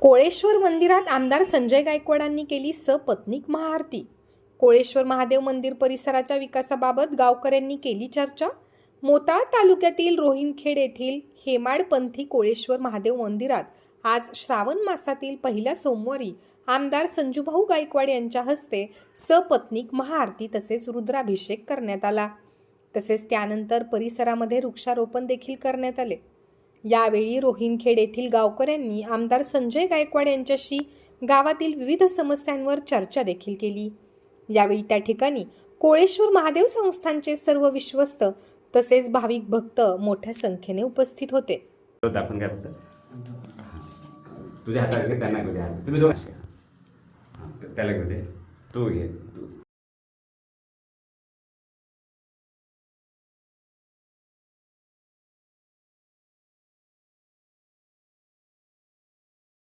कोळेश्वर मंदिरात आमदार संजय गायकवाडांनी केली सपत्नीक महाआरती. कोळेश्वर महादेव मंदिर परिसराच्या विकासाबाबत गावकऱ्यांनी केली चर्चा. मोताळ तालुक्यातील रोहिणखेड येथील हेमाडपंथी कोळेश्वर महादेव मंदिरात आज श्रावण मासातील पहिल्या सोमवारी आमदार संजूभाऊ गायकवाड यांच्या हस्ते सपत्नीक महाआरती तसेच रुद्राभिषेक करण्यात आला. तसेच त्यानंतर परिसरामध्ये वृक्षारोपण देखील करण्यात आले. यावेळी रोहिणखेड येथील गावकऱ्यांनी आमदार संजय गायकवाड यांच्याशी गावातील विविध समस्यांवर चर्चा देखील केली. यावेळी त्या ठिकाणी कोळेश्वर महादेव संस्थांचे सर्व विश्वस्त तसेच भाविक भक्त मोठ्या संख्येने उपस्थित होते. दाखवून घ्या तुझ्या हातात घे त्यांना घेऊ द्या तुम्ही दोन त्याला घेऊ दे तू घे